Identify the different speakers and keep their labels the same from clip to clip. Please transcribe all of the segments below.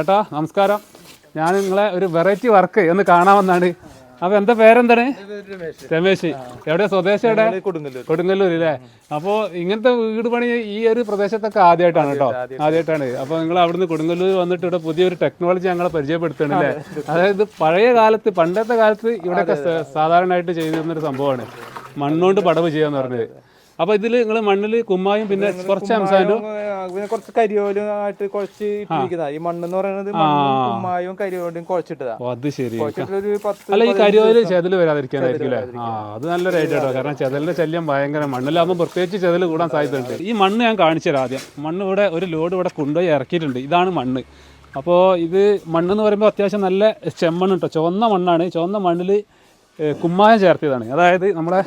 Speaker 1: ഏട്ടാ നമസ്കാരം. ഞാൻ നിങ്ങളെ ഒരു വെറൈറ്റി വർക്ക് ഒന്ന് കാണാമെന്നാണ് അപ്പൊ എന്താ പേരെന്താണ്? രമേശ്. എവിടെയാ സ്വദേശം എവിടെ?
Speaker 2: കൊടുങ്ങല്ലൂർ
Speaker 1: അല്ലേ അപ്പോൾ ഇങ്ങനത്തെ വീട് പണി ഈ ഒരു പ്രദേശത്തൊക്കെ ആദ്യമായിട്ടാണ് കേട്ടോ. ആദ്യമായിട്ടാണ് അപ്പൊ നിങ്ങൾ അവിടുന്ന് കൊടുങ്ങല്ലൂർ വന്നിട്ട് ഇവിടെ പുതിയൊരു ടെക്നോളജി ഞങ്ങളെ പരിചയപ്പെടുത്തണം അല്ലേ അതായത് പഴയ കാലത്ത് പണ്ടത്തെ കാലത്ത് ഇവിടെയൊക്കെ സാധാരണയായിട്ട് ചെയ്തിരുന്നൊരു സംഭവമാണ്. മണ്ണുകൊണ്ട് പടവ് ചെയ്യാന്ന് പറഞ്ഞത്. അപ്പോൾ ഇതിൽ നിങ്ങൾ മണ്ണിൽ കുമ്മായും പിന്നെ കുറച്ച്
Speaker 2: പിന്നെ കുറച്ച് കരിയോലും ആയിട്ട് കുഴച്ച് ഇട്ടിരിക്കുന്നതാ ഈ മണ്ണെന്ന് പറയുന്നത് മണ്ണും കുമ്മായും കരിയോലും കുഴച്ചിട്ടതാ.
Speaker 1: അത് ശരി. അല്ല ഈ കരിയോൽ ചെതൽ വരാതിരിക്കാനായിരിക്കും അല്ലേ? ആ അത് നല്ലൊരു ഐഡിയ കേട്ടോ. കാരണം ചെതലിന്റെ ശല്യം ഭയങ്കര. മണ്ണിലാകുമ്പോൾ പ്രത്യേകിച്ച് ചെതൽ കൂടാൻ സാധ്യതയുണ്ട്. ഈ മണ്ണ് ഞാൻ കാണിച്ചു തരാം ആദ്യം. മണ്ണ് ഇവിടെ ഒരു ലോഡ് ഇവിടെ കൊണ്ടുപോയി ഇറക്കിയിട്ടുണ്ട്. ഇതാണ് മണ്ണ്. അപ്പോൾ ഇത് മണ്ണ് എന്ന് പറയുമ്പോൾ അത്യാവശ്യം നല്ല ചെമ്മണ്ണ് കേട്ടോ. ചുവന്ന മണ്ണാണ്. ചുവന്ന മണ്ണിൽ കുമ്മായം ചേർത്തിയതാണ്. അതായത് നമ്മുടെ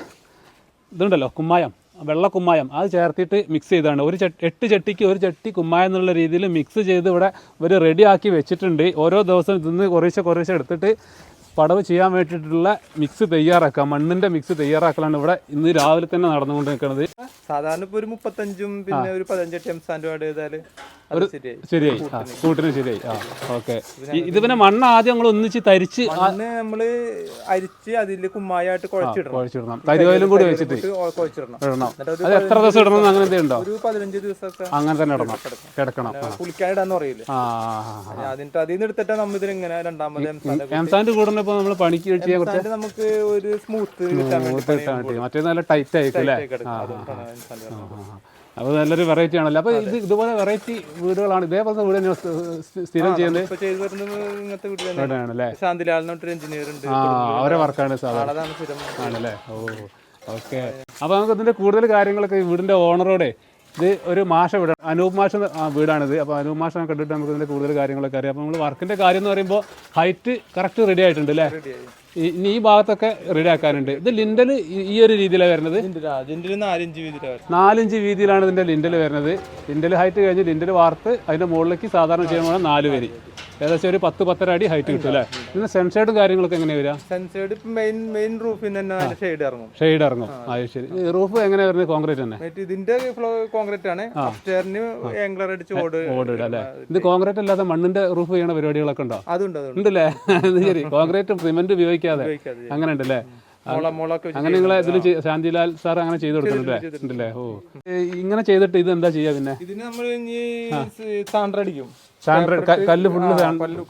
Speaker 1: ഇതുണ്ടല്ലോ കുമ്മായം. വെള്ള കുമ്മായം അത് ചേർത്തിട്ട് മിക്സ് ചെയ്താണ്. ഒരു ചട്ടി എട്ട് ചട്ടിക്ക് ഒരു ചട്ടി കുമ്മായം എന്നുള്ള രീതിയിൽ മിക്സ് ചെയ്ത് ഇവിടെ ഇവർ റെഡിയാക്കി ആക്കി വെച്ചിട്ടുണ്ട്. ഓരോ ദിവസം ഇതിന്ന് കുറേശ്ശെ കുറേശ്ശെ എടുത്തിട്ട് പടവ് ചെയ്യാൻ വേണ്ടിയിട്ടുള്ള മിക്സ് തയ്യാറാക്കുക. മണ്ണിന്റെ മിക്സ് തയ്യാറാക്കലാണ് ഇവിടെ ഇന്ന് രാവിലെ തന്നെ നടന്നുകൊണ്ട് നിൽക്കുന്നത്
Speaker 2: സാധാരണ ഇപ്പോൾ ഒരു മുപ്പത്തഞ്ചും പിന്നെ ഒരു പതിനഞ്ചെട്ട് എം സാൻഡ് ചെയ്താൽ ശരിയായി.
Speaker 1: ശരിയായി. ആ കൂട്ടിന് ശരിയായി. ആ ഓക്കെ. ഇത് പിന്നെ മണ്ണ് ആദ്യം നമ്മൾ ഒന്നിച്ച് തരിച്ച്
Speaker 2: മണ്ണ് നമ്മൾ അരിച്ച് അതിൽ കുമ്മായായിട്ട് കുഴച്ചിടണം.
Speaker 1: കുഴച്ചിടണം. തരിവയിലും കൂടി വെച്ചിട്ട്
Speaker 2: ഇട്ട് കുഴച്ചിടണം.
Speaker 1: ഇടണം. അത് എത്ര ദിവസം ഇടണം എന്ന് അങ്ങനെ എന്തെങ്കിലും ഉണ്ടോ?
Speaker 2: ഒരു പതിനഞ്ച് ദിവസമൊക്കെ
Speaker 1: അങ്ങനെ തന്നെ ഇടണം. കിടക്കണം. ആ.
Speaker 2: കുളിക്കാനിടാന്ന് പറയില്ലേ?
Speaker 1: ആ ആ, ആ
Speaker 2: അതിന്റെ അതിൽ നിന്ന് എടുത്തിട്ടാ നമ്മ ഇതിലിങ്ങനെ രണ്ടാമത് എം സാൻഡ്
Speaker 1: എംസാൻഡ് കൂടുന്ന ഇപ്പോൾ നമ്മൾ പണിക്ക് ചെയ്യാൻ കുറച്ച്
Speaker 2: സാൻഡ് നമുക്ക് ഒരു സ്മൂത്ത് കിട്ടാൻ വേണ്ടി
Speaker 1: മൂത്ത് മറ്റേ നല്ല ടൈറ്റ് ആയിരിക്കും അല്ലേ. അപ്പോൾ നല്ലൊരു വെറൈറ്റി ആണല്ലോ. അപ്പോൾ ഇത് ഇതുപോലെ വെറൈറ്റി വീടുകളാണ്. ഇതേപോലത്തെ വീട് സ്ഥ- സ്ഥിരം ചെയ്യുന്നത്?
Speaker 2: തന്നെ. എന്ന് എഞ്ചിനീയർ ഉണ്ട്.
Speaker 1: ആ അവരെ വർക്കാണ് സാധാരണ ആണല്ലേ? ഓ ഓക്കെ അപ്പോൾ നമുക്ക് ഇതിന്റെ കൂടുതൽ കാര്യങ്ങളൊക്കെ വീടിന്റെ ഓണറോടെ ഇത് ഒരു മാഷ വീടാണ് അനൂപ് മാഷ വീടാണിത്. അപ്പോൾ അനൂപ് മാഷ കണ്ടിട്ട് നമുക്ക് ഇതിന്റെ കൂടുതൽ കാര്യങ്ങളൊക്കെ അറിയാം. അപ്പോൾ നമ്മൾ വർക്കിന്റെ കാര്യം എന്ന് പറയുമ്പോൾ ഹൈറ്റ് കറക്റ്റ് റെഡി ആയിട്ടുണ്ട് അല്ലേ? ഇനി ഈ ഭാഗത്തൊക്കെ റെഡി ആക്കാനുണ്ട്. ഇത് ലിൻഡൽ ഈ ഒരു രീതിയിലാണ് വരുന്നത്.
Speaker 2: നാലഞ്ച് വീതിയിലാണ്
Speaker 1: ഇതിന്റെ ലിൻഡൽ വരുന്നത്. ലിൻഡൽ ഹൈറ്റ് കഴിഞ്ഞ് ലിൻഡൽ വാർത്ത് അതിന്റെ മുകളിലേക്ക് സാധാരണ ചെയ്യണമെങ്കിൽ നാല് വരി. ഏകദേശം ഒരു പത്ത് പത്തര അടി ഹൈറ്റ് കിട്ടും അല്ലേ? പിന്നെ സെൻസേർഡും കാര്യങ്ങളൊക്കെ എങ്ങനെ വരിക?
Speaker 2: സെൻസേർഡ് മെയിൻ മെയിൻ തന്നെ ഷെയ്ഡ് ഇറങ്ങും.
Speaker 1: ഷെയ്ഡ് ഇറങ്ങും. അത് ശരി. റൂഫ് എങ്ങനെ വരുന്നത് കോൺക്രീറ്റ് തന്നെ?
Speaker 2: ഇതിന്റെ കോൺക്രീറ്റ് ആണ്. അപ്സ്റ്റേറിന് ആംഗ്ലർ അടിച്ച് ഓട്
Speaker 1: ഓടിടും അല്ലേ? ഇത് കോൺക്രീറ്റ് അല്ലാതെ മണ്ണിന്റെ റൂഫ് ചെയ്യണ പരിപാടികളൊക്കെ ഉണ്ടോ?
Speaker 2: അതുണ്ട് അതുണ്ട്.
Speaker 1: ഉണ്ടല്ലേ? അത് ശരി. കോൺക്രീറ്റ് സിമെന്റ് ഉപയോഗിക്കാതെ. അങ്ങനെ ഉണ്ടല്ലേ അങ്ങനെ നിങ്ങളെ ഇതിൽ ശാന്തിലാൽ സാർ അങ്ങനെ ചെയ്തു കൊടുക്കുന്നുണ്ടല്ലേ ഓ. ഇങ്ങനെ ചെയ്തിട്ട് ഇത് എന്താ ചെയ്യാ പിന്നെ?
Speaker 2: ഇതിന് നമ്മൾ ഇനി സാൻഡർ അടിക്കും
Speaker 1: സാൻഡ്ര കല്ല് ഫുള്ള്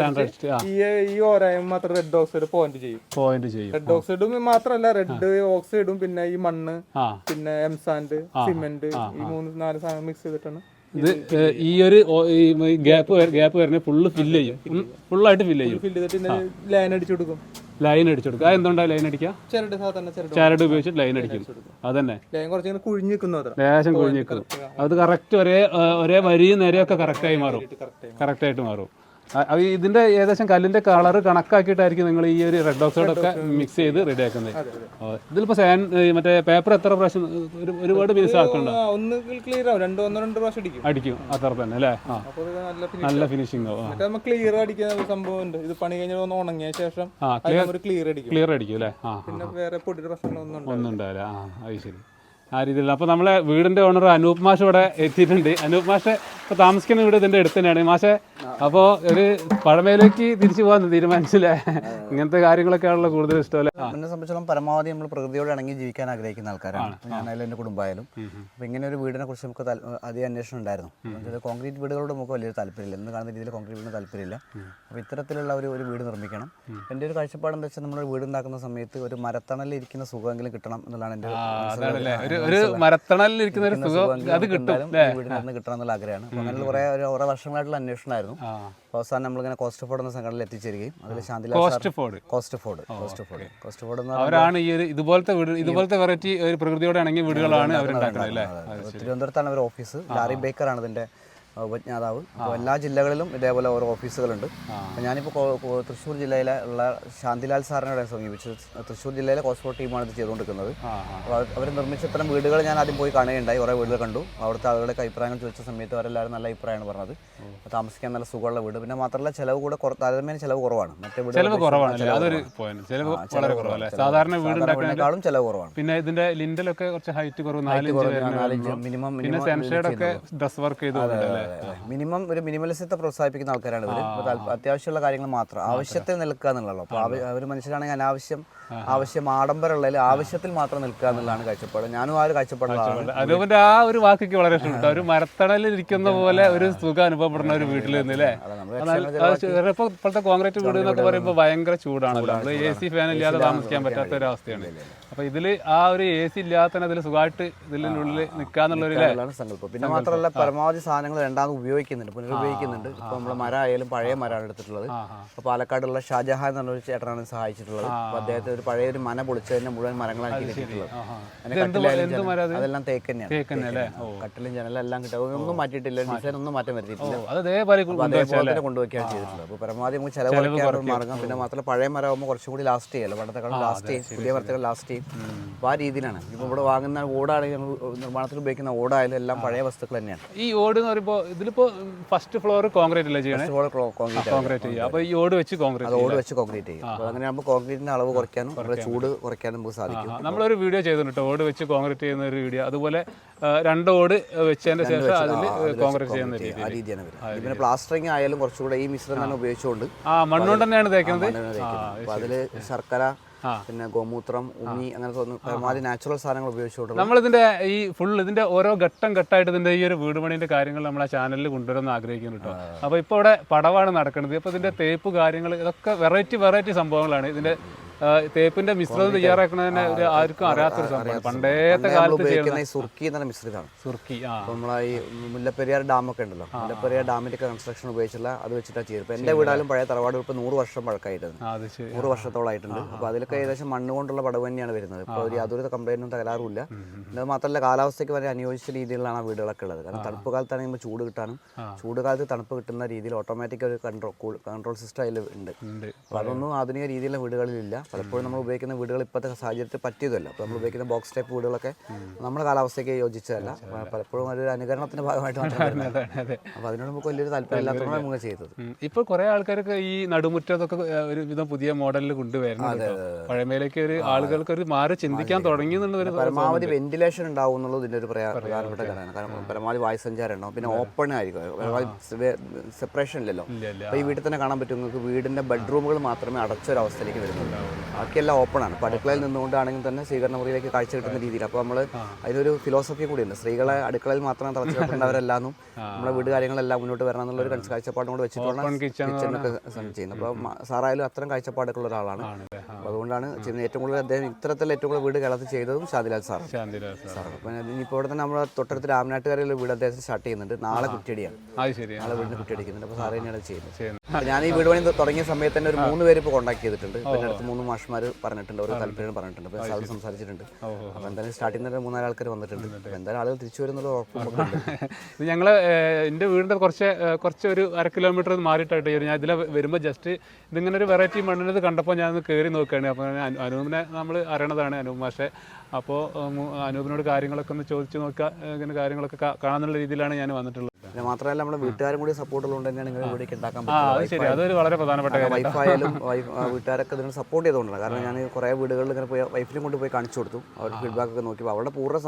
Speaker 2: കംപ്ലീറ്റ്
Speaker 1: ആ.
Speaker 2: ഈ ഈ ഓരായും മാത്രം റെഡ് ഓക്സൈഡ് പോയിന്റ് ചെയ്യും.
Speaker 1: പോയിന്റ് ചെയ്യും.
Speaker 2: റെഡ് ഓക്സൈഡും മാത്രമല്ല റെഡ് ഓക്സൈഡും പിന്നെ ഈ മണ്ണ് പിന്നെ എം സാൻഡ് സിമെന്റ് ഈ മൂന്ന് നാല് സാധനം മിക്സ് ചെയ്തിട്ടാണ്.
Speaker 1: ഇത് ഈ ഒരു ഗ്യാപ്പ് ഗ്യാപ്പ് വരുന്നത് ഫുള്ള് ഫില്ല് ചെയ്യും. ഫുള്ളായിട്ട് ഫില്ല് ചെയ്യും.
Speaker 2: ഫില്ല് ചെയ്തിട്ട് ലൈൻ അടിച്ചു കൊടുക്കും.
Speaker 1: ലൈൻ അടിച്ചു കൊടുക്കുക അതെന്തുകൊണ്ടാ ലൈൻ അടിക്കുക?
Speaker 2: ചരട്
Speaker 1: ഉപയോഗിച്ചിട്ട് ലൈൻ അടിക്കും. അതന്നെ. ലേശം കുഴിഞ്ഞ് നിൽക്കും. അത് കറക്റ്റ് ഒരേ ഒരേ വരിയും നേരെയൊക്കെ കറക്റ്റായി മാറും.
Speaker 2: കറക്റ്റ്
Speaker 1: കറക്റ്റായിട്ട് മാറും. ഇതിന്റെ ഏകദേശം കല്ലിന്റെ കളർ കണക്കാക്കിയിട്ടായിരിക്കും നിങ്ങൾ ഈ ഒരു റെഡ് ഓക്സൈഡ് ഒക്കെ മിക്സ് ചെയ്ത് റെഡി ആക്കുന്നത്. ഇതിലിപ്പോ സാൻ മറ്റേ പേപ്പർ എത്ര പ്രാവശ്യം ഒരു ഒരുപാട് പീസ് ആക്കണ്ട?
Speaker 2: ക്ലിയർ ആവും. രണ്ടോ ഒന്നോ രണ്ട് പ്രാവശ്യം അടിക്കും.
Speaker 1: അടിക്കും. അത്ര തന്നെ അല്ലേ?
Speaker 2: നല്ല
Speaker 1: ഫിനിഷിംഗ് ആവും.
Speaker 2: ക്ലിയർ അടിക്കുന്ന സംഭവം ഉണ്ട്. ഇത് പണി കഴിഞ്ഞ ഒന്ന് ഉണങ്ങിയ ശേഷം ക്ലിയർ അടിക്കും.
Speaker 1: ക്ലിയർ അടിക്കും അല്ലേ.
Speaker 2: പിന്നെ വേറെ പൊടിയുടെ പ്രശ്നങ്ങളൊന്നും
Speaker 1: ഒന്നും ഉണ്ടാവില്ല. ആ അത് ശരി. ആ രീതിയിൽ അപ്പോൾ നമ്മളെ വീടിന്റെ ഓണർ അനൂപ് മാഷ് ഇവിടെ എത്തിയിട്ടുണ്ട്. അനൂപ് മാഷ് ഇപ്പോൾ താമസിക്കുന്ന വീട് ഇതിന്റെ അടുത്ത് തന്നെയാണ് മാഷെ അപ്പോൾ ഒരു പഴമയിലേക്ക് തിരിച്ചു പോകാൻ തീരുമാനിച്ചില്ലേ? ഇങ്ങനത്തെ കാര്യങ്ങളൊക്കെ ആണല്ലോ കൂടുതൽ ഇഷ്ടമല്ലേ?
Speaker 3: എന്നെ സംബന്ധിച്ചോളം പരമാവധി നമ്മൾ പ്രകൃതിയോട് ഇണങ്ങി ജീവിക്കാൻ ആഗ്രഹിക്കുന്ന ആൾക്കാരാണ്. ഞാനായാലും എന്റെ കുടുംബമായാലും. അപ്പോൾ ഇങ്ങനെ ഒരു വീടിനെ കുറിച്ച് നമുക്ക് അധികം അന്വേഷണം ഉണ്ടായിരുന്നു. അതായത് കോൺക്രീറ്റ് വീടുകളോട് നമുക്ക് വലിയൊരു താല്പര്യമില്ല. എന്ന് കാണുന്ന രീതിയിൽ കോൺക്രീറ്റ് വീടിന് താല്പര്യമില്ല. അപ്പോൾ ഇത്തരത്തിലുള്ള ഒരു ഒരു വീട് നിർമ്മിക്കണം. എന്റെ ഒരു കാഴ്ചപ്പാട് എന്താ വെച്ചാൽ നമ്മൾ വീട് ഉണ്ടാക്കുന്ന സമയത്ത് ഒരു മരത്തണലിൽ ഇരിക്കുന്ന സുഖമെങ്കിലും കിട്ടണം എന്നുള്ളതാണ് എന്റെ ഒരു
Speaker 1: മരത്തണലിൽ ഇരിക്കുന്ന ഒരു സുഖം അത് കിട്ടും
Speaker 3: വീടിന് നിന്ന് കിട്ടണം എന്നുള്ള ആഗ്രഹമാണ്. അപ്പോൾ അങ്ങനെ കുറേ ഒരു കുറേ വർഷങ്ങളായിട്ടുള്ള അന്വേഷണമായിരുന്നു. അപ്പോൾ അവസാനം നമ്മളിങ്ങനെ കോസ്റ്റ് ഫോർഡ് എന്ന സംഘടനയിൽ എത്തിച്ചേരുകയും അതിൽ Shantilal
Speaker 1: costford
Speaker 3: costford costford costford എന്ന്
Speaker 1: അവരാണ് ഈ ഒരു ഇതുപോലത്തെ വീട് ഇതുപോലത്തെ വെറൈറ്റി ഒരു പ്രകൃതിയോടെ ആണെങ്കിൽ വീടുകളാണ് അവരുണ്ടാക്കുന്നത് അല്ലേ?
Speaker 3: അതെ, തിരുവനന്തപുരത്താണ് അവർ ഓഫീസ് ലാറി ബേക്കർ ആണ് ഇതിന്റെ ആ, ഉപജ്ഞാതാവ്. അപ്പോൾ എല്ലാ ജില്ലകളിലും ഇതേപോലെ ഓരോ ഓഫീസുകളുണ്ട്. അപ്പോൾ ഞാനിപ്പോൾ തൃശ്ശൂർ ജില്ലയിലെ ഉള്ള ശാന്തിലാൽ സാറിനോട് സമീപിച്ചു. തൃശ്ശൂർ ജില്ലയിലെ കോസ്പോർട്ട് ടീമാണ് ഇത് ചെയ്തുകൊണ്ടിരിക്കുന്നത്. അപ്പോൾ അവർ നിർമ്മിച്ച ഇത്തരം വീടുകൾ ഞാൻ ആദ്യം പോയി കാണുകയുണ്ടായി. കുറേ വീടുകൾ കണ്ടു. അവിടുത്തെ ആളുകളുടെ അഭിപ്രായങ്ങൾ ചോദിച്ച സമയത്ത് അവരെല്ലാവരും നല്ല അഭിപ്രായമാണ് പറഞ്ഞത്. താമസിക്കാൻ നല്ല സുഖമുള്ള വീട്. പിന്നെ മാത്രമല്ല ചിലവ് കൂടെ താരതമ്യേന ചിലവ് കുറവാണ്. മറ്റേ വീട്
Speaker 1: സാധാരണ
Speaker 3: വീടിനേക്കാളും ചിലവ് കുറവാണ്.
Speaker 1: പിന്നെ ഇതിന്റെ ലിൻഡലൊക്കെ കുറച്ച് ഹൈറ്റ് കുറവ്
Speaker 3: നാലിഞ്ച് മിനിമം
Speaker 1: പിന്നെ സെൻഷേഡ് ഒക്കെ ഡ്രസ് വർക്ക് ചെയ്തു
Speaker 3: മിനിമം ഒരു മിനിമലിസത്തെ പ്രോത്സാഹിപ്പിക്കുന്ന ആൾക്കാരാണ് ഇവർ. അത്യാവശ്യമുള്ള കാര്യങ്ങൾ മാത്രം. ആവശ്യത്തിൽ നിൽക്കുക എന്നുള്ളൂ അപ്പോൾ അവർ മനുഷ്യരാണെങ്കിൽ അനാവശ്യം ആവശ്യം ആഡംബരമുള്ളതിൽ ആവശ്യത്തിൽ മാത്രം നിൽക്കുക എന്നുള്ളതാണ് കാഴ്ചപ്പാട്. ഞാനും ആ ഒരു കാഴ്ചപ്പാടാണ് അതുകൊണ്ട്
Speaker 1: അനൂപിന്റെ ആ ഒരു വാക്കിക്ക് വളരെ ഇഷ്ടപ്പെട്ടു. ഒരു മരത്തണലിൽ ഇരിക്കുന്ന പോലെ ഒരു സുഖം അനുഭവപ്പെടുന്ന ഒരു വീട്ടിൽ നിന്നില്ലേ ഇപ്പൊ ഇപ്പോഴത്തെ കോൺക്രീറ്റ് വീട് എന്നൊക്കെ പറയുമ്പോൾ ഭയങ്കര ചൂടാണല്ലോ. നമ്മൾ എ സി ഫാൻ ഇല്ലാതെ താമസിക്കാൻ പറ്റാത്ത ഒരു അവസ്ഥയാണ് അപ്പൊ ഇതിൽ ആ ഒരു എ സി ഇല്ലാത്ത ഇതിൽ സുഖമായിട്ട് ഇതിനുള്ളിൽ നിൽക്കാന്നുള്ള ഒരു അല്ലേ
Speaker 3: അതാണ് സങ്കല്പം. പിന്നെ മാത്രമല്ല പരമാവധി സാധനങ്ങൾ രണ്ടാമത് ഉപയോഗിക്കുന്നുണ്ട്. പുനരുപയോഗിക്കുന്നുണ്ട്. ഇപ്പൊ നമ്മുടെ മരം ആയാലും പഴയ മരമാണ് എടുത്തിട്ടുള്ളത്. അപ്പൊ പാലക്കാടുള്ള ഷാജഹാൻ എന്നുള്ള ചേട്ടനാണ് സഹായിച്ചിട്ടുള്ളത്. അപ്പൊ അദ്ദേഹത്തെ ഒരു പഴയ ഒരു മന പൊളിച്ചതിന്റെ മുഴുവൻ മരങ്ങളാണ് കിട്ടിയിട്ടുള്ളത്. അതെല്ലാം തേക്ക് തന്നെയാണ്. കട്ടിലും ജനലും എല്ലാം കിട്ടും. ഒന്നും മാറ്റിയിട്ടില്ല. ഡിസൈൻ ഒന്നും മാറ്റം വരുത്തിയിട്ടില്ല
Speaker 1: അത് അതേപോലെ
Speaker 3: കൊണ്ടുവയ്ക്കുകയാണ് ചെയ്തിട്ടുള്ളത്. അപ്പോൾ പരമാവധി നമുക്ക് ചിലവ് മാർഗം പിന്നെ മാത്രമല്ല പഴയ മരമാകുമ്പോൾ കുറച്ചും കൂടി ലാസ്റ്റ് ചെയ്യല്ലോ? പണ്ടത്തെക്കാളും ലാസ്റ്റ് ചെയ്യും. പുതിയ മരത്തേക്കാൾ ലാസ്റ്റ് ചെയ്യും. അപ്പോൾ ആ രീതിയിലാണ്. ഇപ്പോൾ ഇവിടെ വാങ്ങുന്ന ഓടാണെങ്കിൽ നിർമ്മാണത്തിൽ ഉപയോഗിക്കുന്ന ഓടായാലും എല്ലാം പഴയ വസ്തുക്കൾ തന്നെയാണ്.
Speaker 1: ഈ ഓട് എന്ന് പറയുമ്പോൾ ഇതിലിപ്പോ ഫസ്റ്റ് ഫ്ലോർ കോൺക്രീറ്റ് അല്ലേ ചെയ്യണേ?
Speaker 3: കോൺക്രീറ്റ്
Speaker 1: കോൺക്രീറ്റ് ചെയ്യുക. അപ്പൊ ഈ ഓട് വെച്ച് കോൺക്രീറ്റ്
Speaker 3: ഓട് വെച്ച് കോൺക്രീറ്റ് ചെയ്യും. അപ്പോൾ അങ്ങനെയാകുമ്പോൾ കോൺക്രീറ്റിന്റെ അളവ് കുറയ്ക്കാനും നമ്മുടെ ചൂട് കുറയ്ക്കാനും നമുക്ക് സാധിക്കും.
Speaker 1: നമ്മളൊരു വീഡിയോ ചെയ്തിട്ടുണ്ട്. ഓട് വെച്ച് കോൺക്രീറ്റ് ചെയ്യുന്ന ഒരു വീഡിയോ. അതുപോലെ രണ്ട് ഓട് വെച്ചതിന്റെ ശേഷം അതിൽ കോൺക്രീറ്റ് ചെയ്യുന്ന രീതി
Speaker 3: ആ രീതിയാണ് വരുന്നത് പിന്നെ പ്ലാസ്റ്ററിങ് ആയാലും കുറച്ചുകൂടെ ഈ മിശ്രം തന്നെ ഉപയോഗിച്ചുകൊണ്ട്
Speaker 1: ആ മണ്ണുകൊണ്ട് തന്നെയാണ് തേക്കുന്നത്?
Speaker 3: അപ്പോൾ അതിൽ ശർക്കര പിന്നെ ഗോമൂത്രം ഉമി അങ്ങനത്തെ ഒന്ന് പരമാവധി നാച്ചുറൽ സാധനങ്ങൾ ഉപയോഗിച്ചുകൊണ്ട്
Speaker 1: നമ്മളിതിന്റെ ഈ ഫുൾ ഇതിന്റെ ഓരോ ഘട്ടം ഘട്ടമായിട്ട് ഇതിന്റെ ഈ ഒരു വീട് പണിന്റെ കാര്യങ്ങൾ നമ്മൾ ആ ചാനലിൽ കൊണ്ടുവരുമെന്ന് ആഗ്രഹിക്കുന്നു കേട്ടോ അപ്പൊ ഇപ്പൊ ഇവിടെ പടവാണ് നടക്കുന്നത്. ഇപ്പൊ ഇതിന്റെ തേപ്പ് കാര്യങ്ങൾ ഇതൊക്കെ വെറൈറ്റി വെറൈറ്റി സംഭവങ്ങളാണ്. ഇതിന്റെ തേപ്പിന്റെ മിശ്രിതം തയ്യാറാക്കണതിന് ഒരു ആർക്കും അറിയാത്തൊരു സംഭവം പണ്ടേത്തെ കാലത്ത്
Speaker 3: ഈ സുർക്കി എന്ന മിശ്രിതമാണ്.
Speaker 1: സുർക്കി
Speaker 3: നമ്മളെ ഈ മുല്ലപ്പെരിയാർ ഡാമൊക്കെ ഉണ്ടല്ലോ. മുല്ലപ്പെരിയാർ ഡാമിന്റെ കൺസ്ട്രക്ഷൻ ഉപയോഗിച്ചുള്ള അത് വെച്ചിട്ടാണ് ചെയ്തത് എന്റെ വീടാലും പഴയ തറവാട് ഇപ്പൊ നൂറ് വർഷം പഴക്കമായിട്ടുണ്ട് നൂറ് വർഷത്തോളായിട്ടുണ്ട് അപ്പൊ അതിലൊക്കെ ഏകദേശം മണ്ണ് കൊണ്ടുള്ള പടവ് തന്നെയാണ് വരുന്നത്. ഇപ്പൊ ഒരു യാതൊരു കംപ്ലൈന്റും തകരാറുമില്ല. അത് മാത്രമല്ല കാലാവസ്ഥയ്ക്ക് വരെ അനുയോജിച്ച രീതിയിലാണ് ആ വീടുകളൊക്കെ ഉള്ളത്. കാരണം തണുപ്പ് കാലത്താണെങ്കിൽ ചൂട് കിട്ടാനും ചൂട് കാലത്ത് തണുപ്പ് കിട്ടുന്ന രീതിയിൽ ഓട്ടോമാറ്റിക് ഒരു കൺട്രോൾ കൺട്രോൾ സിസ്റ്റം അതിൽ ഉണ്ട്. അപ്പോൾ അതൊന്നും ആധുനിക രീതിയിലുള്ള വീടുകളിലില്ല. പലപ്പോഴും നമ്മൾ ഉപയോഗിക്കുന്ന വീടുകൾ ഇപ്പോഴത്തെ സാഹചര്യത്തിൽ പറ്റിയതല്ല. അപ്പോൾ നമ്മൾ ഉപയോഗിക്കുന്ന ബോക്സ് ടൈപ്പ് വീടുകളൊക്കെ നമ്മുടെ കാലാവസ്ഥയ്ക്ക് യോജിച്ചതല്ല. പലപ്പോഴും ഒരു അനുകരണത്തിന്റെ ഭാഗമായിട്ട് അപ്പോൾ അതിനോട് നമുക്ക് വലിയൊരു താല്പര്യം ഇല്ലാത്തതുകൊണ്ടാണ് നമുക്ക് ചെയ്തത്.
Speaker 1: ഇപ്പോൾ കുറേ ആൾക്കാരൊക്കെ ഈ നടുമുറ്റതൊക്കെ ഒരുവിധം ഒരു വിധം പുതിയ മോഡലിൽ കൊണ്ടുവരുന്നത്. പഴമയിലേക്ക് ഒരു ആളുകൾക്ക് ഒരു മാറി ചിന്തിക്കാൻ തുടങ്ങി
Speaker 3: പരമാവധി വെന്റിലേഷൻ ഉണ്ടാവും എന്നുള്ളത് ഇതിന്റെ ഒരു പ്രധാനപ്പെട്ട ഘടകമാണ്. കാരണം പരമാവധി വായു സഞ്ചാരം ഉണ്ടാവും. പിന്നെ ഓപ്പൺ ആയിരിക്കും. സെപ്പറേഷൻ ഇല്ലല്ലോ.
Speaker 1: ഇല്ല ഇല്ല.
Speaker 3: അപ്പോൾ ഈ വീട്ടിൽ തന്നെ കാണാൻ പറ്റും. നിങ്ങൾക്ക് വീടിന്റെ ബെഡ്റൂമുകൾ മാത്രമേ അടച്ചൊരവസ്ഥയിലേക്ക് വരുന്നുള്ളൂ. ബാക്കിയെല്ലാം ഓപ്പണാണ്. ആണ് അപ്പോൾ അടുക്കളയിൽ നിന്നുകൊണ്ടാണെങ്കിൽ തന്നെ സ്വീകരണ മുറിയിലേക്ക് കാഴ്ച കിട്ടുന്ന രീതിയിൽ. അപ്പോൾ നമ്മൾ അതിനൊരു ഫിലോസഫി കൂടിയുണ്ട്. സ്ത്രീകളെ അടുക്കളയിൽ മാത്രം തളച്ചിട്ടുള്ളവരെല്ലാം നമ്മുടെ വീട് കാര്യങ്ങളെല്ലാം മുന്നോട്ട് വരണം എന്നുള്ള ഒരു കാഴ്ച- കാഴ്ചപ്പാടും കൂടെ വെച്ചിട്ടാണ് കിച്ചണൊക്കെ ചെയ്യുന്നത് അപ്പോൾ സാറായാലും അത്തരം കാഴ്ചപ്പാടൊക്കെ
Speaker 1: ഉള്ള ഒരാളാണ്.
Speaker 3: അപ്പോൾ അതുകൊണ്ടാണ് ചെയ്യുന്നത്. ഏറ്റവും കൂടുതൽ അദ്ദേഹം ഇത്തരത്തിൽ ഏറ്റവും കൂടുതൽ വീട് കേരളത്തിൽ ചെയ്തതും ഷാദിലാൽ സാർ
Speaker 1: സാർ
Speaker 3: അപ്പം ഇനിയിപ്പോൾ ഇവിടെ തന്നെ നമ്മുടെ തൊട്ടടുത്ത് രാമനാട്ടുകാരിലുള്ള വീട് അദ്ദേഹം സ്റ്റാർട്ട് ചെയ്യുന്നുണ്ട്. നാളെ കുറ്റിയടിയാണ്. നാളെ വീടിന് കുറ്റിയടിക്കുന്നുണ്ട്. അപ്പോൾ സാറേ തന്നെയാണ് ചെയ്യുന്നത്. ഞാൻ ഈ വീട് പണി തുടങ്ങിയ സമയത്ത് തന്നെ ഒരു മൂന്ന് പേര് ഇപ്പൊ കോൺടാക്ട് ചെയ്തിട്ടുണ്ട്. പിന്നെ അടുത്ത് മൂന്ന് മാഷ്മാർ പറഞ്ഞിട്ടുണ്ട്. ഒരു താല്പര്യം പറഞ്ഞിട്ടുണ്ട്. അപ്പോൾ സാർ സംസാരിച്ചിട്ടുണ്ട്. അപ്പോൾ എന്തായാലും സ്റ്റാർട്ടിങ് തന്നെ മൂന്നാൽ ആൾക്കാർ വന്നിട്ടുണ്ട്. അപ്പോൾ എന്തായാലും ആളുകൾ തിരിച്ചു വരുന്നുള്ള ഉറപ്പ്
Speaker 1: ഞങ്ങൾ എന്റെ വീടിന്റെ കുറച്ച് കുറച്ച് ഒരു അര കിലോമീറ്റർ മാറിയിട്ടായിട്ട് ഞാൻ ഇതിലെ വരുമ്പോൾ ജസ്റ്റ് ഇതിങ്ങനെ ഒരു വെറൈറ്റി മണ്ണിനത് കണ്ടപ്പോൾ ഞാൻ കയറി കയറി നോക്കുകയാണ് അപ്പോൾ അനൂപിനെ നമ്മൾ അറിയണതാണ് അനൂപ് മാഷെ. അപ്പോൾ അനൂപിനോട് കാര്യങ്ങളൊക്കെ ഒന്ന് ചോദിച്ചു നോക്കുക ഇങ്ങനെ കാര്യങ്ങളൊക്കെ കാണാനുള്ള രീതിയിലാണ് ഞാൻ വന്നിട്ടുള്ളത്.
Speaker 3: പിന്നെ മാത്രമല്ല നമ്മുടെ വീട്ടുകാരും കൂടി സപ്പോർട്ട് ഉള്ളതുകൊണ്ട് തന്നെയാണ് ഇങ്ങനെ വീടൊക്കെ ഉണ്ടാക്കാൻ പറ്റുന്നത്.
Speaker 1: അതൊരു വളരെ പ്രധാനപ്പെട്ട
Speaker 3: വൈഫായാലും വീട്ടുകാരൊക്കെ ഇതിന് സപ്പോർട്ട് ചെയ്തുകൊണ്ടാണ് കാരണം ഞാൻ കുറേ വീടുകളിൽ ഇങ്ങനെ പോയി വൈഫിലും കൊണ്ട് പോയി കാണിച്ചു കൊടുത്തു. അവരുടെ ഫീഡ്ബാക്ക് ഒക്കെ നോക്കി അവരുടെ പൂർണ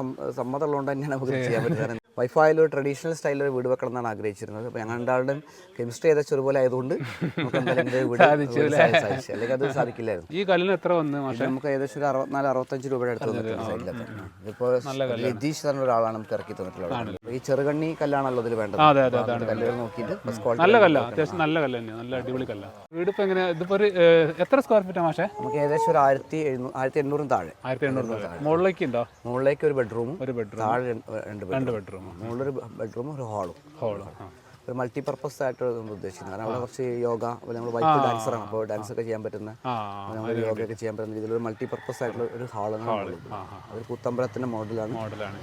Speaker 3: സമ്മതം ഉള്ളതുകൊണ്ട് തന്നെയാണ് നമുക്ക് ചെയ്യാൻ പറ്റുന്നത്. വൈഫായാലും ഒരു ട്രഡീഷണൽ സ്റ്റൈലിൽ ഒരു വീട് വെക്കണം എന്നാണ് ആഗ്രഹിച്ചിരുന്നത്. അപ്പോൾ ഞങ്ങൾ രണ്ടാളുടെയും കെമിസ്ട്രി ഏകദേശം ഒരുപോലെ ആയതുകൊണ്ട് നമുക്ക് എന്തായാലും വീട് സാധിച്ചു അല്ലെങ്കിൽ അത് സാധിക്കില്ലായിരുന്നു.
Speaker 1: ഈ കല്ലിന് എത്ര വന്ന്
Speaker 3: നമുക്ക് ഏകദേശം ഒരു അറുപത്തിനാല് അറുപത്തഞ്ച് രൂപയുടെ അടുത്ത് വന്നിട്ടുണ്ട് സൈഡിലൊക്കെ ഇതിപ്പോൾ തന്നെ പറഞ്ഞ ഒരാളാണ് നമുക്ക് ഇറക്കി തന്നിട്ടുള്ളത്. ഈ ചെറുകണ്ണി കല്ലാണല്ലോ ഇതിൽ വേണ്ടത്
Speaker 1: അതെ അതെ
Speaker 3: കല്ലുകൾ നോക്കിയിട്ട് ഫസ്റ്റ് ക്വാളിറ്റി
Speaker 1: നല്ല കല്ല അത്യാവശ്യം നല്ല കല്ല് തന്നെയാണ് നല്ല അടിപൊളി കല്ല. വീടിപ്പോൾ എങ്ങനെ ഇതിപ്പോൾ ഒരു എത്ര സ്ക്വയർ ഫീറ്റാ മാഷേ?
Speaker 3: നമുക്ക് ഏകദേശം ഒരു ആയിരത്തി എഴുന്നൂറ് ആയിരത്തി എണ്ണൂറും താഴെ.
Speaker 1: ആയിരത്തി എണ്ണൂറ് രൂപ മുകളിലേക്ക് ഉണ്ടോ?
Speaker 3: മുകളിലേക്ക് ഒരു ബെഡ്റൂമും
Speaker 1: ഒരു ബെഡ്റൂം
Speaker 3: താഴെ രണ്ട് രണ്ട്
Speaker 1: രണ്ട്
Speaker 3: ബെഡ്റൂം
Speaker 1: ബെഡ്റൂം
Speaker 3: മുകളിലൊരു ബെഡ്റൂമും ഒരു ഹാളും
Speaker 1: ഹോൾ
Speaker 3: ഒരു മൾട്ടി പർപ്പസ് ആയിട്ട് നമ്മൾ ഉദ്ദേശിക്കുന്നത്. കാരണം അവിടെ കുറച്ച് യോഗ അതുപോലെ നമ്മൾ വൈഫ് ആണ്. അപ്പോൾ ഡാൻസ് ഒക്കെ ചെയ്യാൻ പറ്റുന്ന നമ്മൾ യോഗ ഒക്കെ ചെയ്യാൻ പറ്റുന്ന രീതിയിൽ ഒരു മൾട്ടി പർപ്പസ് ആയിട്ടുള്ള ഒരു ഹാളാണ് അതൊരു കുത്തമ്പലത്തിന്റെ മോഡലാണ്
Speaker 1: മോഡലാണ്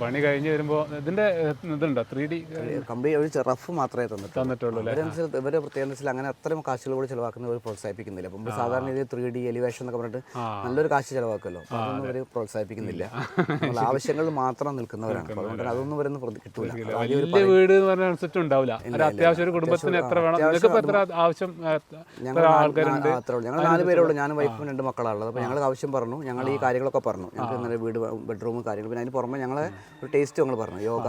Speaker 1: പണി കഴിഞ്ഞ് വരുമ്പോൾ ഇതിന്റെ ഇതുണ്ടോ? ത്രീ ഡി
Speaker 3: കംപ്ലീറ്റ് ഒരു റഫ് മാത്രമേ തന്നിട്ടുള്ളൂ. ഇവരെ പ്രത്യേകത വെച്ചാൽ അങ്ങനെ അത്രയും കാശുകൾ കൂടി ചിലവാക്കുന്നവർ പ്രോത്സാഹിപ്പിക്കുന്നില്ല. അപ്പം സാധാരണ രീതിയിൽ ത്രീ ഡി എലിവേഷൻ എന്നൊക്കെ പറഞ്ഞിട്ട് നല്ലൊരു കാശ് ചിലവാക്കുമല്ലോ. അതൊന്നും ഇവർ പ്രോത്സാഹിപ്പിക്കുന്നില്ല. ആവശ്യങ്ങൾ മാത്രം നിൽക്കുന്നവരാണ്. അതുകൊണ്ട് അതൊന്നും ഇവരൊന്നും പ്രതി- കിട്ടൂല ഒരു
Speaker 1: വീട് എന്ന് പറഞ്ഞ അനുസരിച്ച് ഉണ്ടാവില്ല ഒരു അത്യാവശ്യം ഒരു കുടുംബത്തിന് എത്ര വേണം? നിങ്ങൾക്ക് എത്ര ആവശ്യം എത്ര ആൾക്കാരുണ്ട്?
Speaker 3: അത്രേ ഞങ്ങൾ നാല് പേരുള്ളൂ ഞാനും വൈഫും രണ്ട് മക്കളാണുള്ളത്. അപ്പോൾ ഞങ്ങൾ ആവശ്യം പറഞ്ഞു. ഞങ്ങൾ ഈ കാര്യങ്ങളൊക്കെ പറഞ്ഞു. ഞങ്ങൾക്ക് ഇങ്ങനെ വീട് ബെഡ്റൂം കാര്യങ്ങൾ. പിന്നെ അതിന് പുറമെ ഞങ്ങളെ ഒരു ടേസ്റ്റ് ഞങ്ങൾ പറഞ്ഞു. യോഗ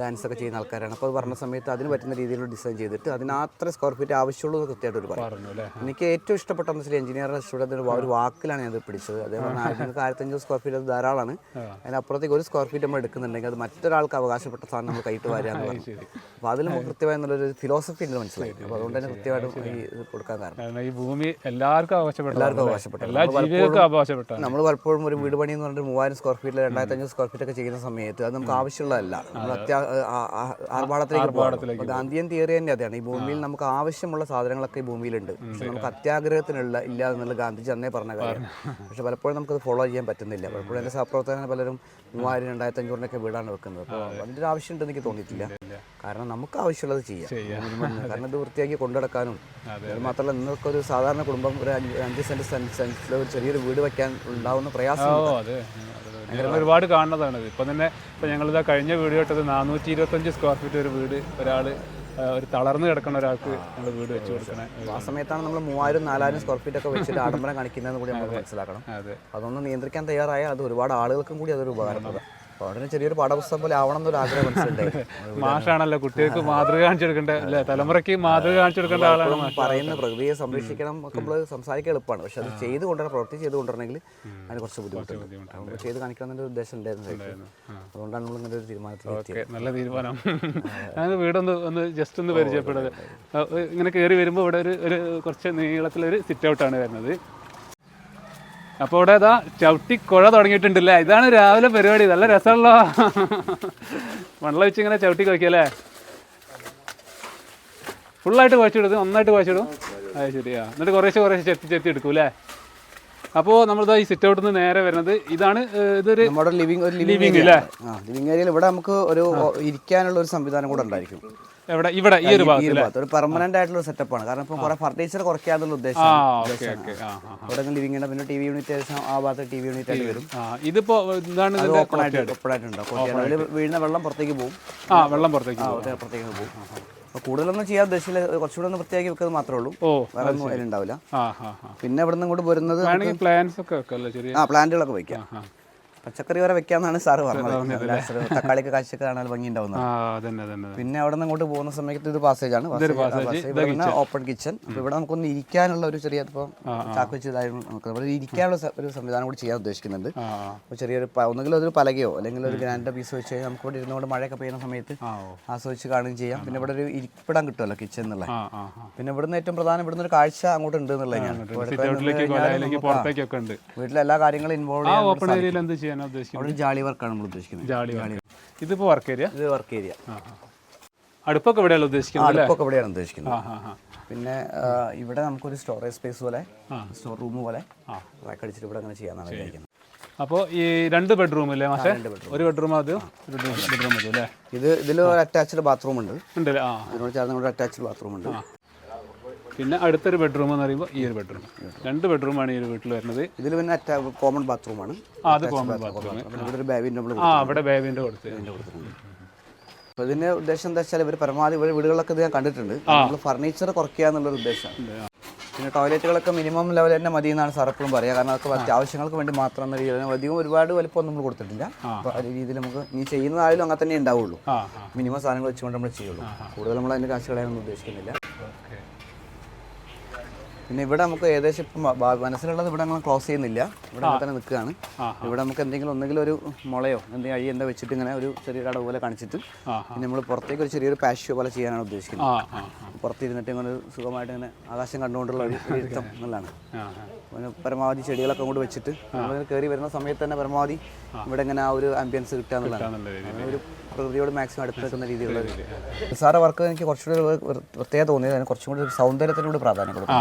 Speaker 3: ഡാൻസ് ഒക്കെ ചെയ്യുന്ന ആൾക്കാരാണ്. അപ്പോൾ അത് പറഞ്ഞ സമയത്ത് അതിന് പറ്റുന്ന രീതിയിലുള്ള ഡിസൈൻ ചെയ്തിട്ട് അതിന് അത്ര സ്ക്വയർ ഫീറ്റ് ആവശ്യമുള്ളൂ എന്ന് കൃത്യമായിട്ട് ഒരു പറഞ്ഞു എനിക്ക് ഏറ്റവും ഇഷ്ടപ്പെട്ട വെച്ചാൽ എഞ്ചിനീയറിംഗ് സ്റ്റുഡന്റ് ഒരു വാക്കിലാണ് ഞാൻ പിടിച്ചത്. അതേപോലെ നിങ്ങൾക്ക് ആയിരത്തഞ്ഞൂറ് സ്ക്വയർ ഫീറ്റ് അത് ധാരാളമാണ് അതിനപ്പുറത്തേക്ക് ഒരു സ്ക്വയർ ഫീറ്റ് നമ്മൾ എടുക്കുന്നുണ്ടെങ്കിൽ അത് മറ്റൊരാൾക്ക് അവകാശപ്പെട്ട സാധനം നമ്മൾ കൈയിട്ട് വരിക പറഞ്ഞു. അപ്പോൾ അതിൽ നമുക്ക് കൃത്യമായി എന്നുള്ളൊരു ഫിലോസഫി ഉണ്ട് മനസ്സിലായി. അപ്പോൾ അതുകൊണ്ട് തന്നെ കൃത്യമായിട്ടും ഈ ഇത് കൊടുക്കാൻ കാരണം.
Speaker 1: കാരണം ഈ ഭൂമി എല്ലാവർക്കും ആവശ്യപ്പെട്ടു
Speaker 3: എല്ലാവർക്കും ആവശ്യപ്പെട്ടു
Speaker 1: എല്ലാ ജീവികൾക്കും അവകാശപ്പെട്ട
Speaker 3: നമ്മൾ പലപ്പോഴും ഒരു വീട് പണി എന്ന് പറഞ്ഞിട്ട് മൂവായിരം സ്ക്വയർ ഫീറ്റിൽ രണ്ടായിരത്തി അഞ്ഞൂറ് സ്ക്വയർ ഫീറ്റ് ഒക്കെ ചെയ്യുന്ന സമയത്ത് അത് നമുക്ക് ആവശ്യമുള്ളതല്ല. നമ്മൾ ആർഭാടത്തിലേക്ക് പോകണം. ഗാന്ധിയൻ തിയറി തന്നെ അതാണ്. ഈ ഭൂമിയിൽ നമുക്ക് ആവശ്യമുള്ള സാധനങ്ങളൊക്കെ ഈ ഭൂമിയിലുണ്ട്. പക്ഷെ നമുക്ക് അത്യാഗ്രഹത്തിനുള്ള ഇല്ല എന്നുള്ള ഗാന്ധിജി അന്നേ പറഞ്ഞ കാര്യം. പക്ഷെ പലപ്പോഴും നമുക്കത് ഫോളോ ചെയ്യാൻ പറ്റുന്നില്ല. പലപ്പോഴും എന്റെ സഹപ്രവർത്തകർ പലരും മൂവായിരം രണ്ടായിരത്തി അഞ്ഞൂറിനൊക്കെ വീടാണ് വെക്കുന്നത്. അപ്പോൾ അതിന്റെ ഒരു ആവശ്യമുണ്ടെന്ന് എനിക്ക് തോന്നിയിട്ടില്ല. കാരണം നമുക്ക് ആവശ്യമുള്ളത് ചെയ്യാം. കാരണം ഇത് വൃത്തിയാക്കി കൊണ്ടുനടക്കാനും അത് മാത്രമല്ല നിങ്ങൾക്ക് ഒരു സാധാരണ കുടുംബം ഒരു അഞ്ച് സെന്റ് സെന്റിൽ ഒരു ചെറിയൊരു വീട് വെക്കാൻ ഉണ്ടാവുന്ന പ്രയാസം
Speaker 1: ഒരുപാട് കാണുന്നതാണ്. ഇപ്പൊ തന്നെ ഇപ്പൊ ഞങ്ങളിതാ കഴിഞ്ഞ വീട് കേട്ടത് നാനൂറ്റി ഇരുപത്തഞ്ച് സ്ക്വയർ ഫീറ്റ് ഒരു വീട് ഒരാൾ ആ, ഒരു തളർന്നു കിടക്കുന്ന ഒരാൾക്ക് നമ്മൾ വീട് വെച്ച് കൊടുക്കണേ
Speaker 3: ആ സമയത്താണ് നമ്മൾ മൂവായിരം നാലായിരം സ്ക്വയർ ഫീറ്റ് ഒക്കെ വെച്ചിട്ട് ആഡംബരം കാണിക്കുന്നതെന്ന് കൂടി നമ്മൾ മനസ്സിലാക്കണം.
Speaker 1: അതെ.
Speaker 3: അതൊന്ന് നിയന്ത്രിക്കാൻ തയ്യാറായാൽ അത് ഒരുപാട് ആളുകൾക്കും കൂടി അതൊരു ഉപകാരപ്രദം. അപ്പോൾ ചെറിയൊരു പാഠപുസ്തകം പോലെ ആവണം എന്നൊരു ആഗ്രഹം
Speaker 1: മാഷാണല്ലോ കുട്ടികൾക്ക് മാതൃക കാണിച്ചു കൊടുക്കേണ്ട അല്ലെ? തലമുറയ്ക്ക് മാതൃക കാണിച്ചെടുക്കേണ്ട ആളാണ്
Speaker 3: പറയുന്ന പ്രകൃതിയെ സംരക്ഷിക്കണം ഒക്കെ നമ്മൾ സംസാരിക്കാൻ എളുപ്പമാണ്. പക്ഷെ അത് ചെയ്ത് കൊണ്ടുവരണം പ്രവൃത്തി ചെയ്ത് കൊണ്ടുവരണമെങ്കിൽ അതിന് കുറച്ച് ബുദ്ധിമുട്ടുണ്ട്. നമ്മൾ ചെയ്ത് കാണിക്കണം എന്നൊരു ഉദ്ദേശം ഉണ്ടായിരുന്നു അതുകൊണ്ടാണ് നമ്മൾ ഇങ്ങനെ ഒരു തീരുമാനത്തിൽ
Speaker 1: നല്ല തീരുമാനം. ഞാൻ വീടൊന്ന് ഒന്ന് ജസ്റ്റ് ഒന്ന് പരിചയപ്പെടുന്നത്. ഇങ്ങനെ കയറി വരുമ്പോൾ ഇവിടെ ഒരു ഒരു കുറച്ച് നീളത്തിലൊരു സിറ്റ് ഔട്ടാണ് വരുന്നത്. അപ്പോൾ ഇവിടെ ഇതാ ചവിട്ടി കുഴ തുടങ്ങിയിട്ടുണ്ടല്ലേ? ഇതാണ് രാവിലെ പരിപാടി. നല്ല രസമുള്ള? വെള്ളം വെച്ച് ഇങ്ങനെ ചവിട്ടി കഴിക്കല്ലേ ഫുള്ളായിട്ട് കുഴച്ചിടും ഒന്നായിട്ട് കുഴച്ചിടും അത് ശരിയാ എന്നിട്ട് കുറേശ്ശെ കുറേശ്ശെ ചെത്തി ചെത്തി എടുക്കും അല്ലേ? അപ്പോൾ നമ്മളിതാ ഈ സിറ്റ് ഔട്ടിൽ നിന്ന് നേരെ വരുന്നത് ഇതാണ് ഇതൊരു
Speaker 3: നമ്മുടെ ഒരു ആ ലിവിങ് ഏരിയയിൽ ഇവിടെ നമുക്ക് ഒരു ഇരിക്കാനുള്ള ഒരു സംവിധാനം കൂടെ ഉണ്ടായിരിക്കും.
Speaker 1: എവിടെ? ഇവിടെ ഈ ഒരു ഭാഗത്ത്
Speaker 3: ഒരു പെർമനന്റ് ആയിട്ടുള്ള ഒരു സെറ്റപ്പാണ് കാരണം ഇപ്പം കുറെ ഫർണിച്ചർ കുറയ്ക്കാന്നുള്ള ഉദ്ദേശം ഇവിടെ ഉണ്ട്. പിന്നെ ടി വി യൂണിറ്റ് ആ ഭാഗത്ത് ടി വി യൂണിറ്റ് ആയിട്ട് വരും.
Speaker 1: ഇതിപ്പോ
Speaker 3: അത് ഓപ്പൺ ആയിട്ട് ഓപ്പൺ ആയിട്ടുണ്ട് വീഴുന്ന വെള്ളം പുറത്തേക്ക് പോകും.
Speaker 1: ആ വെള്ളം പുറത്തേക്ക്
Speaker 3: പുറത്തേക്ക് പോകും. കൂടുതലൊന്നും ചെയ്യാൻ ഉദ്ദേശിച്ചില്ല. കുറച്ചുകൂടെ ഒന്ന് വൃത്തിയാക്കി വെക്കുന്നത് മാത്രമേ ഉള്ളൂ. വേറെ ഒന്നും അതിലുണ്ടാവില്ല. പിന്നെ ഇവിടെ നിന്ന് ഇങ്ങോട്ട് വരുന്നത്
Speaker 1: പ്ലാൻസ് ഒക്കെ
Speaker 3: ആ പ്ലാന്റുകളൊക്കെ വെക്കാം. പച്ചക്കറി വരെ വെക്കാന്നാണ് സാറ് പറഞ്ഞത്. തക്കാളി തക്കാളിക്ക് കാഴ്ചക്ക് കാണാൻ ഭംഗി ഉണ്ടാവുന്നത് പിന്നെ അവിടെ നിന്ന് ഇങ്ങോട്ട് പോകുന്ന സമയത്ത് ഇത് പാസേജ് ആണ്. ഇവിടെ ഓപ്പൺ കിച്ചൺ അപ്പൊ ഇവിടെ നമുക്കൊന്ന് ഇരിക്കാനുള്ള ഒരു ചെറിയ ഇപ്പം ചാക്ക് വെച്ചതായിരുന്നു നമുക്ക്. ഇരിക്കാനുള്ള ഒരു സംവിധാനം കൂടി ചെയ്യാൻ ഉദ്ദേശിക്കുന്നുണ്ട്. അപ്പോൾ ചെറിയൊരു ഒന്നുകിൽ അതൊരു പലകയോ അല്ലെങ്കിൽ ഒരു ഗ്രാൻഡ് പീസ് വെച്ച് കഴിഞ്ഞാൽ നമുക്ക് ഇവിടെ ഇരുന്നുകൊണ്ട് മഴയൊക്കെ പെയ്യുന്ന സമയത്ത് ആസ്വദിച്ച് കാണുകയും ചെയ്യാം. പിന്നെ ഇവിടെ ഒരു ഇരിപ്പിടം കിട്ടുമല്ലോ കിച്ചൺ എന്നുള്ള. പിന്നെ ഇവിടുന്ന് ഏറ്റവും പ്രധാനം ഇവിടുന്ന് ഒരു കാഴ്ച അങ്ങോട്ട് ഉണ്ട് എന്നുള്ളതാണ്. വീട്ടിലെ എല്ലാ കാര്യങ്ങളും ഇൻവോൾവ് ചെയ്യാൻ
Speaker 1: ഏരിയയിൽ ഉദ്ദേശിക്കുന്നത്?
Speaker 3: അവിടെ ഒരു ജാളി വർക്കാണ് നമ്മൾ ഉദ്ദേശിക്കുന്നത്.
Speaker 1: ജാളി ഇതിപ്പോ വർക്ക് ഏരിയ
Speaker 3: ഇത് വർക്ക് ഏരിയ
Speaker 1: അടുപ്പൊക്കെ ഇവിടെയല്ല ഉദ്ദേശിക്കുന്നത് അല്ലേ?
Speaker 3: അടുപ്പൊക്കെ ഇവിടെയാണ് ഉദ്ദേശിക്കുന്നത്. പിന്നെ ആ, ഇവിടെ നമുക്കൊരു സ്റ്റോറേജ് സ്പേസ് പോലെ സ്റ്റോർ റൂം പോലെ റാക്ക് അടിച്ചിട്ട് ഇവിടെ അങ്ങനെ ചെയ്യാന്നാണ് വിചാരിക്കുന്നത്.
Speaker 1: അപ്പോൾ ഈ രണ്ട് ബെഡ്റൂം അല്ലേ മാഷേ? ഒരു ബെഡ്റൂം അത് ഒരു ബെഡ്റൂം മതി അല്ലേ?
Speaker 3: ഇത് ഇതിൽ ഒരു അറ്റാച്ച്ഡ് ബാത്റൂം ഉണ്ട്.
Speaker 1: ഉണ്ടല്ലേ? ആ.
Speaker 3: ഇതിനോട് ചേർന്ന് ഇവിടെ അറ്റാച്ച്ഡ് ബാത്റൂം ഉണ്ട്.
Speaker 1: പിന്നെ അടുത്തൊരു ബെഡ്റൂം എന്ന് പറയുമ്പോൾ ഈ ഒരു ബെഡ്റൂം രണ്ട് ബെഡ്റൂം ആണ് ഈ ഒരു വീട്ടിൽ വരുന്നത്.
Speaker 3: ഇതിൽ പിന്നെ കോമൺ ബാത്റൂമാണ്
Speaker 1: ആ അത് കോമൺ ബാത്റൂം ആ അവിടെ ബേബിന്റെ കൊടുത്ത്.
Speaker 3: അപ്പോൾ ഇതിന്റെ ഉദ്ദേശം എന്താ വെച്ചാൽ ഇവർ പരമാവധി ഇവിടെ വീടുകളിലൊക്കെ ഇത് ഞാൻ കണ്ടിട്ടുണ്ട്. നമ്മൾ ഫർണിച്ചർ കുറയ്ക്കുക എന്നുള്ളൊരു ഉദ്ദേശമാണ് പിന്നെ ടോയ്ലറ്റുകളൊക്കെ മിനിമം ലെവൽ തന്നെ മതി എന്നാണ് സാർ എപ്പോഴും പറയുക കാരണം അതൊക്കെ അത്യാവശ്യങ്ങൾക്ക് വേണ്ടി മാത്രം എന്ന രീതിയിൽ. അധികം ഒരുപാട് വലിപ്പം നമ്മൾ കൊടുത്തിട്ടില്ല. അപ്പോൾ ആ രീതിയിൽ നമുക്ക് നീ ചെയ്യുന്നതായാലും അങ്ങനെ തന്നെ ഉണ്ടാവുള്ളൂ. മിനിമം സാധനങ്ങൾ വെച്ചുകൊണ്ട് നമ്മൾ ചെയ്യുള്ളൂ. കൂടുതൽ നമ്മൾ അതിന്റെ കാശ് കളയാനൊന്നും ഉദ്ദേശിക്കുന്നില്ല. പിന്നെ ഇവിടെ നമുക്ക് ഏകദേശം ഇപ്പം മനസ്സിലുള്ളത് ഇവിടെ നമ്മൾ ക്ലോസ് ചെയ്യുന്നില്ല. ഇവിടെ അങ്ങനെ തന്നെ നിൽക്കുകയാണ്. ഇവിടെ നമുക്ക് എന്തെങ്കിലും ഒന്നെങ്കിലും ഒരു മുളയോ എന്തെങ്കിലും അഴി എന്താ വെച്ചിട്ട് ഇങ്ങനെ ഒരു ചെറിയ കട പോലെ കാണിച്ചിട്ട് പിന്നെ നമ്മൾ പുറത്തേക്ക് ഒരു ചെറിയൊരു പാഷ്യോ പോലെ ചെയ്യാനാണ് ഉദ്ദേശിക്കുന്നത്. പുറത്തിരുന്നിട്ട് ഇങ്ങനെ ഒരു സുഖമായിട്ട് ഇങ്ങനെ ആകാശം കണ്ടുകൊണ്ടുള്ള ഒരു ഇരുത്തം എന്നുള്ളതാണ്. പിന്നെ പരമാവധി ചെടികളൊക്കെ അങ്ങോട്ട് വെച്ചിട്ട് നമ്മൾ കയറി വരുന്ന സമയത്ത് തന്നെ പരമാവധി ഇവിടെ ഇങ്ങനെ ആ ഒരു ആംബിയൻസ് കിട്ടുക എന്നുള്ളതാണ്. ഒരു പ്രകൃതിയോട് മാക്സിമം അടുത്ത് നിൽക്കുന്ന രീതിയിലുള്ള ഒരു സാറ വർക്ക് എനിക്ക് കുറച്ചുകൂടി പ്രത്യേകത തോന്നിയത് അതിന് കുറച്ചും കൂടി സൗന്ദര്യത്തിനോട് പ്രാധാന്യം കൊടുക്കും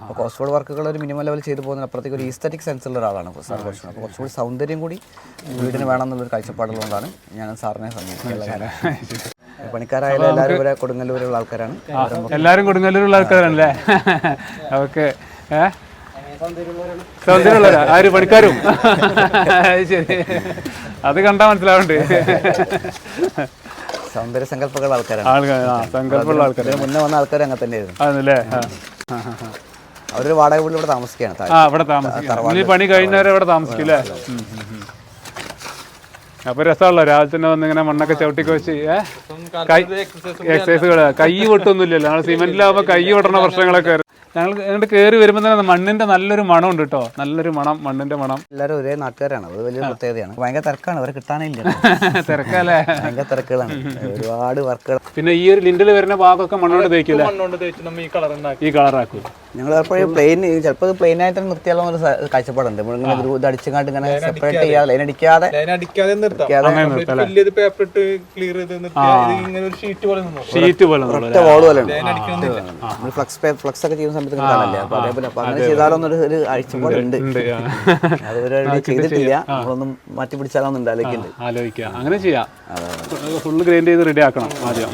Speaker 3: അപ്പോൾ കുറച്ചുകൂടി വർക്കുകൾ ഒരു മിനിമം ലെവൽ ചെയ്തു പോകുന്ന അപ്പുറത്തേക്ക് ഒരു ഈസ്തറ്റിക് സെൻസ് ഉള്ള ഒരാളാണ് സാർ കുറച്ചുകൂടി അപ്പോൾ കുറച്ചുകൂടി സൗന്ദര്യം കൂടി വീടിന് വേണം എന്നുള്ളൊരു കാഴ്ചപ്പാടുള്ളതുകൊണ്ടാണ് ഞാൻ സാറിനെ സമീപിക്കുന്നത് പണിക്കാരായാലും എല്ലാവരും ഇവിടെ കൊടുങ്ങല്ലൂരുള്ള ആൾക്കാരാണ്.
Speaker 1: എല്ലാവരും കൊടുങ്ങല്ലൂരുള്ള ആൾക്കാരാണല്ലേ? ഓക്കെ. ഏ? സൗന്ദര്യമുള്ളവരാ? ആര് പണിക്കാരും? അത് ശരി. അത് കണ്ടാ മനസ്സിലാവണ്ട്?
Speaker 3: സൗന്ദര്യ സങ്കല്പമുള്ള ആൾക്കാരാണ്.
Speaker 1: ആ സങ്കല്പമുള്ള ആൾക്കാർ
Speaker 3: മുന്നേ വന്ന ആൾക്കാർ അങ്ങനെ തന്നെയായിരുന്നു.
Speaker 1: അതല്ലേ ആ ആ, ആ, ആ.
Speaker 3: അവരൊരു വാടക വീട്ടിൽ ഇവിടെ താമസിക്കുകയാണ്
Speaker 1: ആ ഇവിടെ താമസിക്കും പണി കഴിഞ്ഞവരെ ഇവിടെ താമസിക്കും അല്ലേ. അപ്പൊ രസമുള്ള രാവിലെ തന്നെ വന്ന് ഇങ്ങനെ മണ്ണൊക്കെ ചവിട്ടിക്ക് വെച്ച് എക്സസൈസുകൾ കൈ പൊട്ടൊന്നുമില്ലല്ലോ നമ്മൾ സിമെന്റിലാവുമ്പോ കൈ പൊട്ടണ പ്രശ്നങ്ങളൊക്കെ. ഞങ്ങൾ ഇങ്ങോട്ട് കയറി വരുമ്പോൾ തന്നെ മണ്ണിന്റെ നല്ലൊരു മണം ഉണ്ട് കേട്ടോ നല്ലൊരു മണം മണ്ണിന്റെ മണം.
Speaker 3: എല്ലാവരും ഒരേ നാട്ടുകാരാണ്. അത് വലിയ പ്രത്യേകതയാണ്. ഭയങ്കര തിരക്കാണ്. അവരെ കിട്ടാനേ ഇല്ല
Speaker 1: തിരക്കല്ലേ?
Speaker 3: ഭയങ്കര തിരക്കുകളാണ്. ഒരുപാട് വർക്കുകൾ
Speaker 1: പിന്നെ ഈ ഒരു ലിൻഡിൽ വരുന്ന ഭാഗമൊക്കെ മണ്ണോട് തേക്കില്ല
Speaker 2: മണ്ണോണ്ട് തേച്ച് നമ്മൾ ഈ കളർ
Speaker 1: ഈ കളറാക്കും.
Speaker 3: ഞങ്ങൾ ചിലപ്പോൾ പ്ലെയിൻ ചിലപ്പോൾ പ്ലെയിൻ ആയിട്ട് നിർത്തിയാലോ എന്നൊരു സ- കാഴ്ചപ്പാടുണ്ട്. നമ്മളിങ്ങനെ ഇത് അടിച്ചങ്ങാണ്ട് ഇങ്ങനെ സെപ്പറേറ്റ് ചെയ്യാതെ ലൈൻ അടിക്കാതെ. ഒറ്റ വോൾ പോലെ ഫ്ലക്സ് ഫ്ലക്സ് ഒക്കെ ചെയ്യുന്ന സമയത്ത് കാണല്ലേ അപ്പോൾ അതേപോലെ അപ്പോൾ അങ്ങനെ ചെയ്താലോ എന്നൊരു ഒരു അഴിച്ചുപാട് ഉണ്ട്
Speaker 1: ഉണ്ട്. ആ.
Speaker 3: അത് ഒരു ചെയ്തിട്ടില്ല. നമ്മളൊന്നും മാറ്റി പിടിച്ചാലോ എന്നുണ്ട് ആലോചിക്കുന്നുണ്ട്
Speaker 1: ആലോചിക്കാം. അങ്ങനെ ചെയ്യാം. ഫുള്ള് ഗ്രൈൻഡ് ചെയ്ത് റെഡി ആക്കണം ആദ്യം.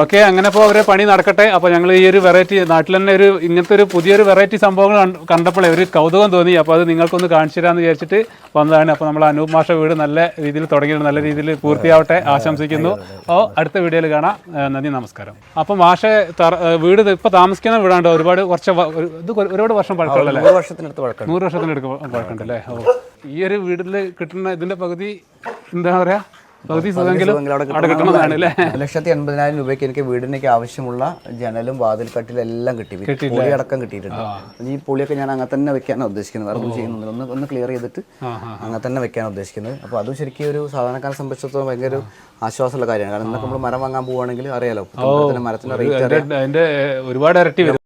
Speaker 1: ഓക്കെ അങ്ങനെ ഇപ്പോൾ അവരെ പണി നടക്കട്ടെ. അപ്പോൾ ഞങ്ങൾ ഈ ഒരു വെറൈറ്റി നാട്ടിൽ തന്നെ ഒരു ഇങ്ങനത്തെ ഒരു പുതിയൊരു വെറൈറ്റി സംഭവങ്ങൾ കണ്ടപ്പോൾ കണ്ടപ്പോഴേ ഒരു കൗതുകം തോന്നി. അപ്പോൾ അത് നിങ്ങൾക്കൊന്ന് കാണിച്ചു തരാമെന്ന് വിചാരിച്ചിട്ട് വന്നതാണ്. അപ്പോൾ നമ്മൾ അനൂപ് മാഷ വീട് നല്ല രീതിയിൽ തുടങ്ങിയിട്ട് നല്ല രീതിയിൽ പൂർത്തിയാവട്ടെ ആശംസിക്കുന്നു. ഓ അടുത്ത വീഡിയോയിൽ കാണാം. നന്ദി നമസ്കാരം. അപ്പോൾ മാഷ വീട് ഇപ്പോൾ താമസിക്കുന്ന വീടാണ്ടോ ഒരുപാട് കുറച്ച് ഇത് ഒരുപാട് വർഷം പഴക്കമുള്ളല്ലേ
Speaker 3: നൂറ് വർഷത്തിനടുത്ത്
Speaker 1: പഴക്കമുണ്ടല്ലേ ഓ ഈ ഒരു വീട്ടിൽ കിട്ടുന്ന ഇതിന്റെ പകുതി എന്താ പറയാ? പകുതി സുഖമെങ്കിലും
Speaker 3: സുഖമെങ്കിലും അവിടെ
Speaker 1: അവിടെ അല്ലേ?
Speaker 3: ലക്ഷത്തി എൺപതിനായിരം രൂപയ്ക്ക് എനിക്ക് വീടിനേക്ക് ആവശ്യമുള്ള ജനലും വാതിൽ കട്ടിലും എല്ലാം കിട്ടി പൊളി അടക്കം കിട്ടിയിട്ടുണ്ട് ഈ പൊളിയൊക്കെ ഞാൻ അങ്ങനെ തന്നെ വെക്കാനാണ് ഉദ്ദേശിക്കുന്നത്. വേറെ ചെയ്യുന്നുണ്ട് ഒന്ന് ഒന്ന് ക്ലിയർ ചെയ്തിട്ട് അങ്ങനെ തന്നെ വെക്കാനാണ് ഉദ്ദേശിക്കുന്നത്. അപ്പോൾ അത് ശരിക്കും ഒരു സാധാരണക്കാരെ സംബന്ധിച്ചിടത്തോളം ഭയങ്കര ഒരു ആശ്വാസമുള്ള കാര്യമാണ്. കാരണം ഇന്നൊക്കെ നമ്മൾ മരം വാങ്ങാൻ പോവുകയാണെങ്കിൽ അറിയാലോ. മരത്തിന്റെ റേറ്റ്
Speaker 1: അതിന്റെ ഒരുപാട് ഇരട്ടി